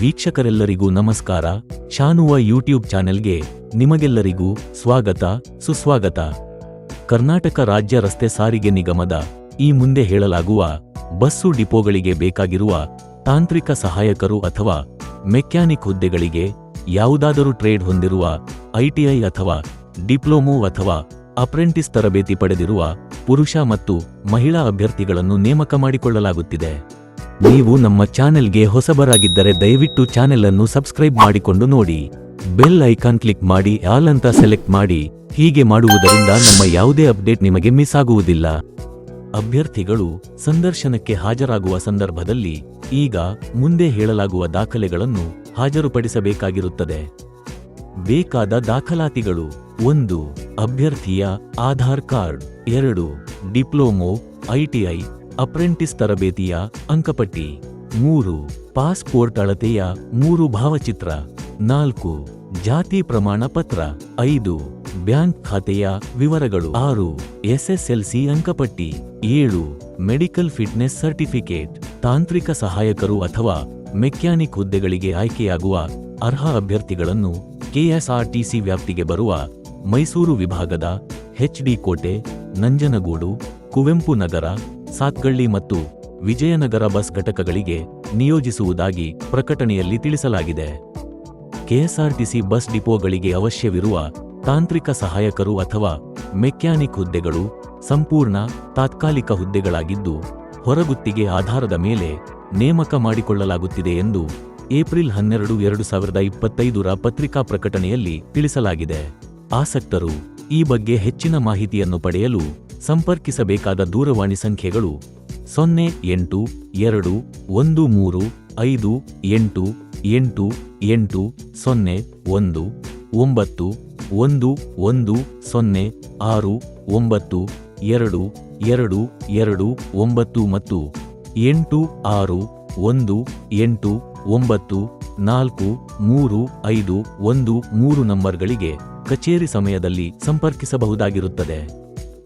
ವೀಕ್ಷಕರೆಲ್ಲರಿಗೂ ನಮಸ್ಕಾರ. ಶಾನುವ ಯೂಟ್ಯೂಬ್ ಚಾನೆಲ್ಗೆ ನಿಮಗೆಲ್ಲರಿಗೂ ಸ್ವಾಗತ, ಸುಸ್ವಾಗತ. ಕರ್ನಾಟಕ ರಾಜ್ಯ ರಸ್ತೆ ಸಾರಿಗೆ ನಿಗಮದ ಈ ಮುಂದೆ ಹೇಳಲಾಗುವ ಬಸ್ಸು ಡಿಪೋಗಳಿಗೆ ಬೇಕಾಗಿರುವ ತಾಂತ್ರಿಕ ಸಹಾಯಕರು ಅಥವಾ ಮೆಕ್ಯಾನಿಕ್ ಹುದ್ದೆಗಳಿಗೆ ಯಾವುದಾದರೂ ಟ್ರೇಡ್ ಹೊಂದಿರುವ ಐಟಿಐ ಅಥವಾ ಡಿಪ್ಲೊಮೊ ಅಥವಾ ಅಪ್ರೆಂಟಿಸ್ ತರಬೇತಿ ಪಡೆದಿರುವ ಪುರುಷ ಮತ್ತು ಮಹಿಳಾ ಅಭ್ಯರ್ಥಿಗಳನ್ನು ನೇಮಕ ಮಾಡಿಕೊಳ್ಳಲಾಗುತ್ತಿದೆ. ನೀವು ನಮ್ಮ ಚಾನೆಲ್ಗೆ ಹೊಸಬರಾಗಿದ್ದರೆ ದಯವಿಟ್ಟು ಚಾನೆಲ್ ಅನ್ನು ಸಬ್ಸ್ಕ್ರೈಬ್ ಮಾಡಿಕೊಂಡು ನೋಡಿ. ಬೆಲ್ ಐಕಾನ್ ಕ್ಲಿಕ್ ಮಾಡಿ, ಆಲ್ ಅಂತ ಸೆಲೆಕ್ಟ್ ಮಾಡಿ. ಹೀಗೆ ಮಾಡುವುದರಿಂದ ನಮ್ಮ ಯಾವುದೇ ಅಪ್ಡೇಟ್ ನಿಮಗೆ ಮಿಸ್ ಆಗುವುದಿಲ್ಲ. ಅಭ್ಯರ್ಥಿಗಳು ಸಂದರ್ಶನಕ್ಕೆ ಹಾಜರಾಗುವ ಸಂದರ್ಭದಲ್ಲಿ ಈಗ ಮುಂದೆ ಹೇಳಲಾಗುವ ದಾಖಲೆಗಳನ್ನು ಹಾಜರುಪಡಿಸಬೇಕಾಗಿರುತ್ತದೆ. ಬೇಕಾದ ದಾಖಲಾತಿಗಳು ಒಂದು, ಅಭ್ಯರ್ಥಿಯ ಆಧಾರ್ ಕಾರ್ಡ್, ಎರಡು, ಡಿಪ್ಲೊಮೊ ಐಟಿಐ ಅಪ್ರೆಂಟಿಸ್ ತರಬೇತಿಯ ಅಂಕಪಟ್ಟಿ. ಮೂರು, ಪಾಸ್ಪೋರ್ಟ್ ಅಳತೆಯ ಮೂರು ಭಾವಚಿತ್ರ. ನಾಲ್ಕು, ಜಾತಿ ಪ್ರಮಾಣ ಪತ್ರ. ಐದು, ಬ್ಯಾಂಕ್ ಖಾತೆಯ ವಿವರಗಳು. ಆರು, ಎಸ್ಎಸ್ಎಲ್ಸಿ ಅಂಕಪಟ್ಟಿ. ಏಳು, ಮೆಡಿಕಲ್ ಫಿಟ್ನೆಸ್ ಸರ್ಟಿಫಿಕೇಟ್. ತಾಂತ್ರಿಕ ಸಹಾಯಕರು ಅಥವಾ ಮೆಕ್ಯಾನಿಕ್ ಹುದ್ದೆಗಳಿಗೆ ಆಯ್ಕೆಯಾಗುವ ಅರ್ಹ ಅಭ್ಯರ್ಥಿಗಳನ್ನು ಕೆಎಸ್ಆರ್ಟಿಸಿ ವ್ಯಾಪ್ತಿಗೆ ಬರುವ ಮೈಸೂರು ವಿಭಾಗದ ಎಚ್ಡಿ ಕೋಟೆ, ನಂಜನಗೂಡು, ಕುವೆಂಪು ನಗರ ಸಾತ್ಗಳ್ಳಿ ಮತ್ತು ವಿಜಯನಗರ ಬಸ್ ಘಟಕಗಳಿಗೆ ನಿಯೋಜಿಸುವುದಾಗಿ ಪ್ರಕಟಣೆಯಲ್ಲಿ ತಿಳಿಸಲಾಗಿದೆ. ಕೆಎಸ್ಆರ್ಟಿಸಿ ಬಸ್ ಡಿಪೋಗಳಿಗೆ ಅವಶ್ಯವಿರುವ ತಾಂತ್ರಿಕ ಸಹಾಯಕರು ಅಥವಾ ಮೆಕ್ಯಾನಿಕ್ ಹುದ್ದೆಗಳು ಸಂಪೂರ್ಣ ತಾತ್ಕಾಲಿಕ ಹುದ್ದೆಗಳಾಗಿದ್ದು, ಹೊರಗುತ್ತಿಗೆ ಆಧಾರದ ಮೇಲೆ ನೇಮಕ ಮಾಡಿಕೊಳ್ಳಲಾಗುತ್ತಿದೆ ಎಂದು ಏಪ್ರಿಲ್ ಹನ್ನೆರಡು, ಎರಡು ಸಾವಿರದ ಇಪ್ಪತ್ತೈದರ ಪತ್ರಿಕಾ ಪ್ರಕಟಣೆಯಲ್ಲಿ ತಿಳಿಸಲಾಗಿದೆ. ಆಸಕ್ತರು ಈ ಬಗ್ಗೆ ಹೆಚ್ಚಿನ ಮಾಹಿತಿಯನ್ನು ಪಡೆಯಲು ಸಂಪರ್ಕಿಸಬೇಕಾದ ದೂರವಾಣಿ ಸಂಖ್ಯೆಗಳು ಸೊನ್ನೆ, ಎಂಟು, ಎರಡು, ಒಂದು, ಮೂರು, ಐದು, ಎಂಟು ಎಂಟು ಎಂಟು, ಸೊನ್ನೆ, ಒಂದು, ಒಂಬತ್ತು, ಒಂದು ಒಂದು, ಸೊನ್ನೆ, ಆರು, ಒಂಬತ್ತು, ಎರಡು ಎರಡು ಎರಡು, ಒಂಬತ್ತು ಮತ್ತು ಎಂಟು, ಆರು, ಒಂದು, ಎಂಟು, ಒಂಬತ್ತು, ನಾಲ್ಕು, ಮೂರು, ಐದು, ಒಂದು, ಮೂರು ನಂಬರ್ಗಳಿಗೆ ಕಚೇರಿ ಸಮಯದಲ್ಲಿ ಸಂಪರ್ಕಿಸಬಹುದಾಗಿರುತ್ತದೆ.